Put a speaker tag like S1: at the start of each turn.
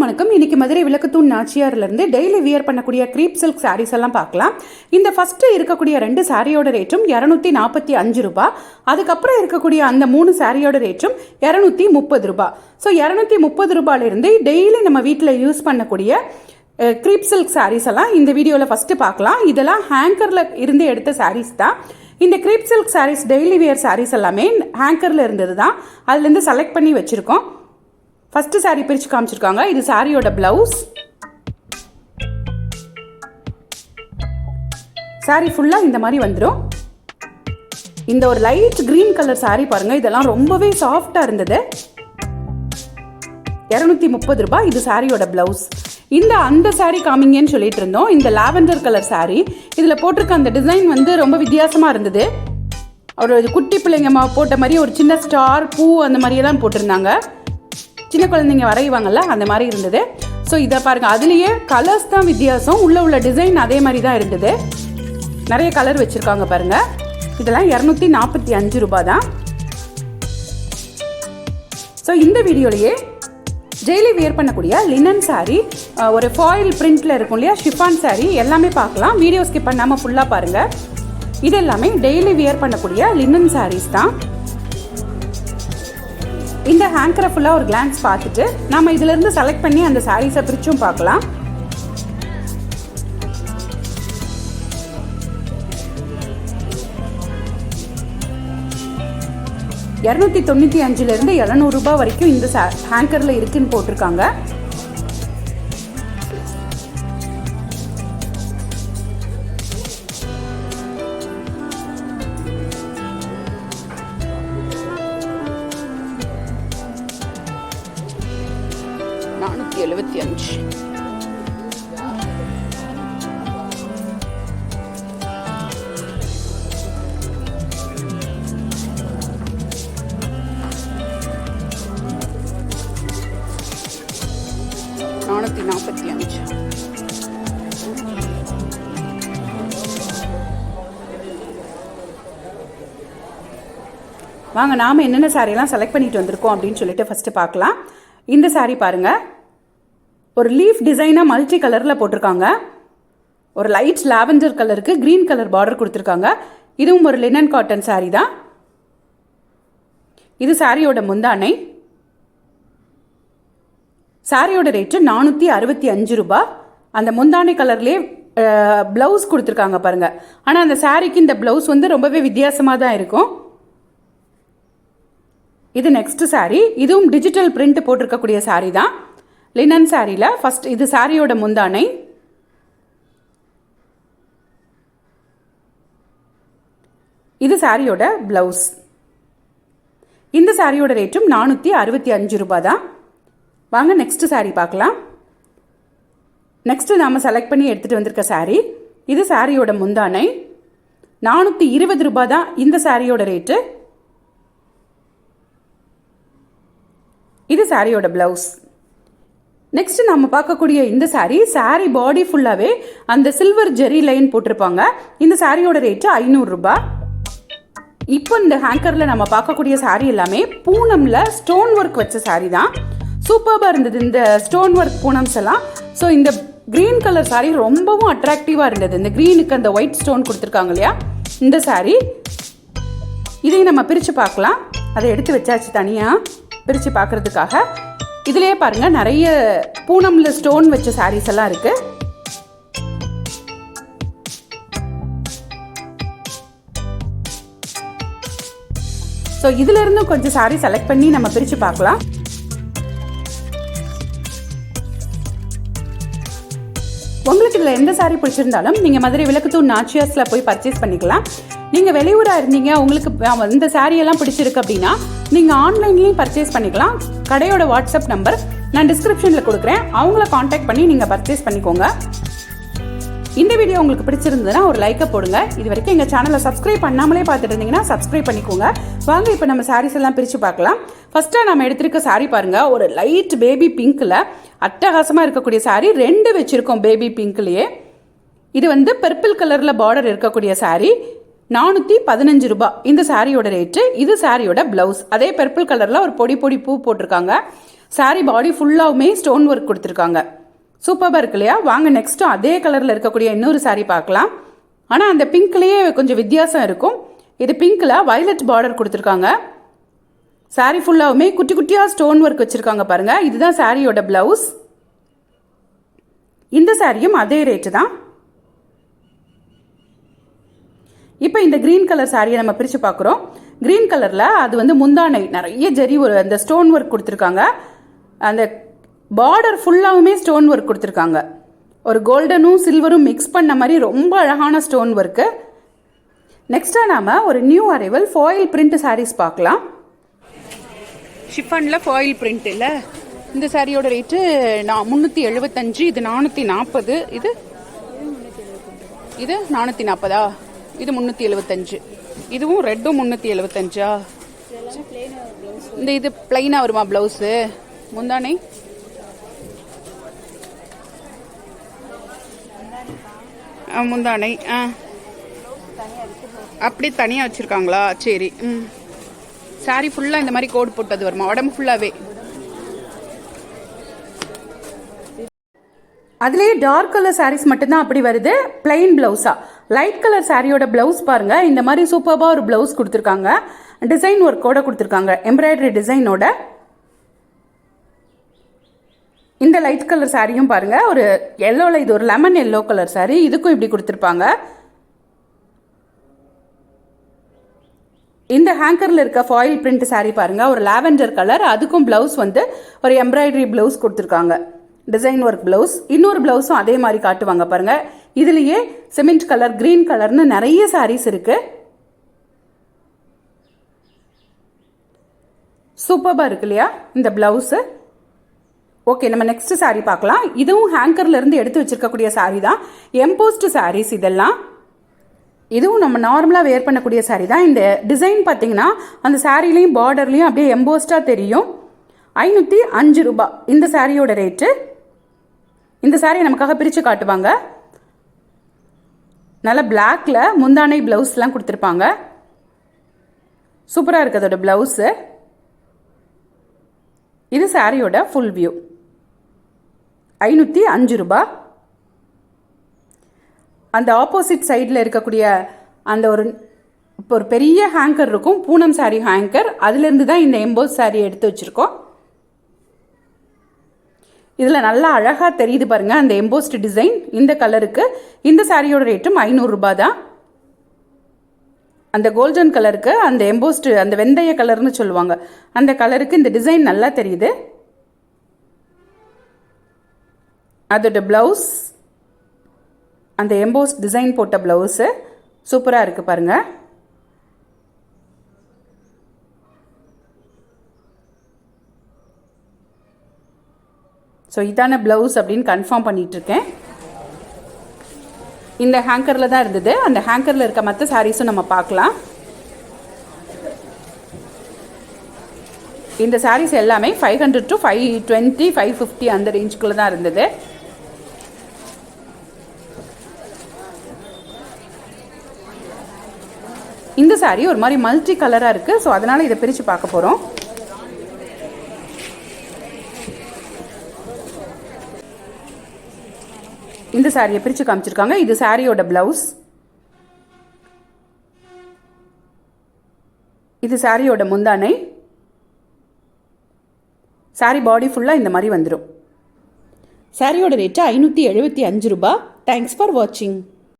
S1: அனைவருக்கும் வணக்கம். இன்னைக்கு மதுரை விளக்குத்தூண் நாச்சியார்லேருந்து டெய்லி வியர் பண்ணக்கூடிய க்ரீப் சில்க் சாரீஸ் எல்லாம் பார்க்கலாம். இந்த ஃபஸ்ட்டு இருக்கக்கூடிய ரெண்டு சாரியோட ரேட்டும் இரநூத்தி நாற்பத்தி அஞ்சு ரூபாய் அதுக்கப்புறம் இருக்கக்கூடிய அந்த மூணு சாரியோட ரேட்டும் இரநூத்தி முப்பது ரூபாய் ஸோ இரநூத்தி முப்பது ரூபாயிலிருந்து டெய்லி நம்ம வீட்டில் யூஸ் பண்ணக்கூடிய க்ரீப் சில்க் சாரீஸ் எல்லாம் இந்த வீடியோவில் ஃபஸ்ட்டு பார்க்கலாம். இதெல்லாம் ஹேங்கரில் இருந்து எடுத்த சாரீஸ் தான். இந்த crepe silk sarees daily wear sarees எல்லாமே ஹேங்கரில் இருந்தது தான். அதுலேருந்து செலக்ட் பண்ணி வச்சுருக்கோம். ஃபஸ்ட்டு saree பிரித்து காமிச்சிருக்காங்க. இது சாரியோட ப்ளவுஸ் saree ஃபுல்லாக இந்த மாதிரி வந்துடும் இந்த ஒரு லைட் க்ரீன் கலர் saree பாருங்க. இதெல்லாம் ரொம்பவே சாஃப்டாக இருந்தது. இரநூத்தி முப்பது ரூபாய். இது சாரியோட ப்ளவுஸ் இந்த அந்த saree காமிங்கன்னு சொல்லிட்டு இருந்தோம். இந்த லாவெண்டர் கலர் saree. இதில் போட்டிருக்க அந்த டிசைன் வந்து ரொம்ப வித்தியாசமாக இருந்தது. ஒரு குட்டி பிள்ளைங்க போட்ட மாதிரி ஒரு சின்ன ஸ்டார் பூ அந்த மாதிரியெல்லாம் போட்டிருந்தாங்க. சின்ன குழந்தைங்க வரைவாங்கல்ல அந்த மாதிரி இருந்தது. ஸோ இதை பாருங்க. அதுலேயே கலர்ஸ் தான் வித்தியாசம். உள்ள உள்ள டிசைன் அதே மாதிரி தான் இருந்தது. நிறைய கலர் வச்சுருக்காங்க பாருங்க. இதெல்லாம் இரநூத்தி நாற்பத்தி அஞ்சு ரூபாய் தான். ஸோ இந்த வீடியோலையே டெய்லி வியர் பண்ணக்கூடிய லினன் saree ஒரு ஃபாயில் பிரிண்ட்ல இருக்கும் இல்லையா ஷிஃபான் சாரீ எல்லாமே பார்க்கலாம். வீடியோ ஸ்கிப் பண்ணாமல் ஃபுல்லாக பாருங்க. இது எல்லாமே டெய்லி வியர் பண்ணக்கூடிய லினன் சாரீஸ் தான். இந்த ஹேங்கரை ஃபுல்லாக ஒரு கிளான்ஸ் பார்த்துட்டு நம்ம இதிலிருந்து செலக்ட் பண்ணி அந்த சாரீஸை பிரிச்சும் பார்க்கலாம். இரநூத்தி தொண்ணூற்றி அஞ்சுலேருந்து இரநூறுபா வரைக்கும் இந்த ஹேங்கரில் இருக்குன்னு போட்டிருக்காங்க. நானூற்றி எழுபத்தி அஞ்சு. நானூற்றி நாற்பத்தி அஞ்சு. வாங்க நாம் என்னென்ன சாரியெல்லாம் செலக்ட் பண்ணிட்டு வந்திருக்கோம் அப்படின்னு சொல்லிட்டு ஃபஸ்ட்டு பார்க்கலாம். இந்த saree பாருங்க. ஒரு லீஃப் டிசைனாக மல்டி கலரில் போட்டிருக்காங்க. ஒரு லைட் லாவெண்டர் கலருக்கு க்ரீன் கலர் பார்டர் கொடுத்துருக்காங்க. இதுவும் ஒரு லினன் காட்டன் saree தான். இது சாரியோட முந்தானை. சாரியோட ரேட்டு நானூற்றி அறுபத்தி அஞ்சு ரூபா. அந்த முந்தானை கலர்லேயே ப்ளவுஸ் கொடுத்துருக்காங்க பாருங்கள் ஆனால் அந்த சாரிக்கு இந்த ப்ளவுஸ் வந்து ரொம்பவே வித்தியாசமாக தான் இருக்கும். இது நெக்ஸ்ட் சாரீ இதுவும் டிஜிட்டல் பிரிண்ட் போட்டிருக்கக்கூடிய சாரீ தான். லினன் சாரியில் ஃபஸ்ட் இது சாரியோட முந்தானை. இது சாரியோட ப்ளவுஸ் இந்த சாரியோட ரேட்டும் நானூற்றி அறுபத்தி அஞ்சு ரூபாய் தான். வாங்க நெக்ஸ்ட் saree பார்க்கலாம். நெக்ஸ்ட்டு நாம் செலக்ட் பண்ணி எடுத்துகிட்டு வந்திருக்க சாரீ இது சாரியோட முந்தானை. நானூற்றி இருபது ரூபாய் தான் இந்த சாரியோட ரேட்டு இது சாரியோட ப்ளவுஸ் நெக்ஸ்ட் நம்ம பார்க்கக்கூடிய இந்த saree saree பாடி ஃபுல்லாகவே அந்த சில்வர் ஜெரி லைன் போட்டிருப்பாங்க. இந்த சாரியோட ரேட்டு ஐநூறுரூபா இப்போ இந்த ஹேங்கரில் நம்ம பார்க்கக்கூடிய சாரீ எல்லாமே பூனமில் ஸ்டோன் ஒர்க் வச்ச saree தான். சூப்பராக இருந்தது இந்த ஸ்டோன் ஒர்க் பூனம்ஸ் எல்லாம். ஸோ இந்த க்ரீன் கலர் சாரீ ரொம்பவும் அட்ராக்டிவாக இருந்தது. இந்த க்ரீனுக்கு அந்த ஒயிட் ஸ்டோன் கொடுத்துருக்காங்க இல்லையா? இந்த saree. இதையும் நம்ம பிரித்து பார்க்கலாம். அதை எடுத்து வச்சாச்சு தனியாக பிரித்து பார்க்கறதுக்காக இதிலே பாருங்க நிறைய பூனம்ல ஸ்டோன் வச்ச சாரீஸ் எல்லாம் இருக்கு. ஸோ இதுல கொஞ்சம் saree செலக்ட் பண்ணி நம்ம பிரித்து பார்க்கலாம். உங்களுக்கு இதில் எந்த saree பிடிச்சிருந்தாலும் நீங்கள் மதுரை விளக்குத்தூர் நாச்சியாஸில் போய் பர்ச்சேஸ் பண்ணிக்கலாம். நீங்கள் வெளியூராக இருந்தீங்க உங்களுக்கு ஆமா, இந்த saree எல்லாம் பிடிச்சிருக்கு அப்படின்னா நீங்கள் ஆன்லைன்லேயும் பர்ச்சேஸ் பண்ணிக்கலாம். கடையோட வாட்ஸ்அப் நம்பர் நான் டிஸ்கிரிப்ஷனில் கொடுக்குறேன். அவங்கள காண்டாக்ட் பண்ணி நீங்கள் பர்ச்சேஸ் பண்ணிக்கோங்க. இந்த வீடியோ உங்களுக்கு பிடிச்சிருந்ததுன்னா ஒரு லைக்கை போடுங்க. இது வரைக்கும் எங்கள் சேனலை சப்ஸ்கிரைப் பண்ணாமலே பார்த்துட்டு இருந்தீங்கன்னா சப்ஸ்கிரைப் பண்ணிக்கோங்க. வாங்க இப்போ நம்ம சாரீஸ் எல்லாம் பிரித்து பார்க்கலாம். ஃபஸ்ட்டாக நம்ம எடுத்திருக்க saree பாருங்கள் ஒரு லைட் பேபி பிங்க்கில் அட்டகாசமாக இருக்கக்கூடிய saree ரெண்டு வச்சுருக்கோம் பேபி பிங்க்லேயே இது வந்து பர்பிள் கலரில் பார்டர் இருக்கக்கூடிய சாரீ நானூற்றி பதினஞ்சு ரூபாய் இந்த சாரியோட ரேட்டு இது சாரியோட ப்ளவுஸ் அதே பர்பிள் கலரில் ஒரு பொடி பொடி பூ போட்டிருக்காங்க. சாரி பாடி ஃபுல்லாகவுமே ஸ்டோன் ஒர்க் கொடுத்துருக்காங்க. சூப்பராக இருக்கு இல்லையா? வாங்க நெக்ஸ்ட்டும் அதே கலரில் இருக்கக்கூடிய இன்னொரு சாரி பார்க்கலாம். ஆனால் அந்த பிங்க்லேயே கொஞ்சம் வித்தியாசம் இருக்கும். இது பிங்க்கில் வயலட் பார்டர் கொடுத்துருக்காங்க. சாரி ஃபுல்லாகவுமே குட்டி குட்டியாக ஸ்டோன் ஒர்க் வச்சுருக்காங்க பாருங்கள் இதுதான் சாரியோட ப்ளவுஸ் இந்த சாரியும் அதே ரேட்டு தான். இப்போ இந்த க்ரீன் கலர் சாரியை நம்ம பிரித்து பார்க்குறோம் க்ரீன் கலரில் அது வந்து முந்தானை நிறைய ஜரி ஒரு அந்த ஸ்டோன் ஒர்க் கொடுத்துருக்காங்க. அந்த பார்டர் ஃபுல்லாகவுமே ஸ்டோன் ஒர்க் கொடுத்துருக்காங்க. ஒரு கோல்டனும் சில்வரும் மிக்ஸ் பண்ண மாதிரி ரொம்ப அழகான ஸ்டோன் ஒர்க்கு நெக்ஸ்ட்டாக நாம் ஒரு new arrival foil print sarees பார்க்கலாம் ஷிஃபனில் ஃபாயில் பிரிண்ட் இல்லை. இந்த சாரியோட ரேட்டு நான் முந்நூற்றி எழுபத்தஞ்சு இது நானூற்றி நாற்பது இது? இது நானூற்றி நாற்பதா இது முந்நூற்றி எழுபத்தஞ்சு இதுவும் ரெட்டும் முந்நூற்றி எழுபத்தஞ்சா இந்த இது பிளைனாக வருமா ப்ளவுஸு முந்தானை? ஆ, முந்தானை ஆ. அப்படி தனியாக வச்சுருக்காங்களா? சரி ம். சாரி ஃபுல்லாக இந்த மாதிரி கோடு போட்டது வருமா? உடம்பு ஃபுல்லாகவே அதுலேயே டார்க் கலர் சாரீஸ் மட்டும்தான் அப்படி வருது. Plain பிளவுஸா லைட் கலர் சாரியோட பிளவுஸ் பாருங்க. இந்த மாதிரி சூப்பராக ஒரு பிளவுஸ் கொடுத்துருக்காங்க. டிசைன் ஒர்க்கோட கொடுத்துருக்காங்க. எம்ப்ராய்டரி டிசைனோட இந்த லைட் கலர் சாரியும் பாருங்க. ஒரு எல்லோவில் இது ஒரு லெமன் எல்லோ கலர் சாரி இதுக்கும் இப்படி கொடுத்துருப்பாங்க. இந்த ஹேங்கரில் இருக்க ஃபாயில் பிரிண்ட் saree பாருங்க. ஒரு லாவெண்டர் கலர் அதுக்கும் ப்ளவுஸ் வந்து ஒரு எம்ப்ராய்டரி ப்ளவுஸ் கொடுத்துருக்காங்க. டிசைன் ஒர்க் ப்ளவுஸ் இன்னொரு ப்ளவுஸும் அதே மாதிரி காட்டுவாங்க பாருங்கள் இதுலேயே சிமெண்ட் கலர் கிரீன் கலர்னு நிறைய சாரீஸ் இருக்கு. சூப்பராக இருக்கு இல்லையா இந்த ப்ளவுஸு ஓகே நம்ம நெக்ஸ்ட் saree பார்க்கலாம். இதுவும் ஹேங்கர்லேருந்து எடுத்து வச்சிருக்கக்கூடிய saree தான். எம்போஸ்ட் சாரீஸ் இதெல்லாம். இதுவும் நம்ம நார்மலாக வேர் பண்ணக்கூடிய saree தான். இந்த டிசைன் பார்த்தீங்கன்னா அந்த சாரீலையும் பார்டர்லையும் அப்படியே எம்போஸ்டாக தெரியும். ஐநூற்றி அஞ்சு ரூபாய். இந்த சாரியோட ரேட்டு இந்த சாரியை நமக்காக பிரித்து காட்டுவாங்க. நல்லா பிளாக்ல முந்தானை ப்ளவுஸ்லாம் கொடுத்துருப்பாங்க. சூப்பராக இருக்குது அதோட ப்ளவுஸு இது சாரியோட ஃபுல் வியூ ஐநூற்றி அஞ்சு ரூபா. அந்த ஆப்போசிட் சைடில் இருக்கக்கூடிய அந்த ஒரு இப்போ ஒரு பெரிய ஹேங்கர் இருக்கும். பூனம் சாரி ஹேங்கர் அதுலேருந்து தான் இந்த எம்போஸ் சாரி எடுத்து வச்சுருக்கோம். இதில் நல்லா அழகாக தெரியுது பாருங்க அந்த எம்போஸ்ட் டிசைன் இந்த கலருக்கு இந்த சாரியோட ரேட்டும் ஐநூறுரூபா தான். அந்த கோல்டன் கலருக்கு அந்த எம்போஸ்ட் அந்த வெந்தய கலர்னு சொல்லுவாங்க. அந்த கலருக்கு இந்த டிசைன் நல்லா தெரியுது. அதோட ப்ளவுஸ் அந்த எம்போஸ் டிசைன் போட்ட ப்ளவுஸு சூப்பராக இருக்குது பாருங்கள் ஸோ இதான ப்ளவுஸ் அப்படின்னு கன்ஃபார்ம் பண்ணிகிட்ருக்கேன் இந்த ஹேங்கரில் தான் இருந்தது. அந்த ஹேங்கரில் இருக்க மற்ற சாரீஸும் நம்ம பார்க்கலாம். இந்த சாரீஸ் எல்லாமே five hundred to five twenty five fifty அந்த ரேஞ்சுக்குள்ளே தான் இருந்தது. இந்த சாரீ ஒரு மாதிரி மல்டி கலராக இருக்குது ஸோ அதனால் இதை பிரித்து பார்க்க போகிறோம் இந்த சாரியை பிரித்து காமிச்சிருக்காங்க. இது சாரியோட ப்ளவுஸ் இது சாரியோட முந்தானை. சாரி பாடி ஃபுல்லாக இந்த மாதிரி வந்துடும் சாரியோட ரேட்டு ஐநூற்றி எழுபத்தி அஞ்சு ரூபா தேங்க்ஸ் ஃபார் வாட்சிங்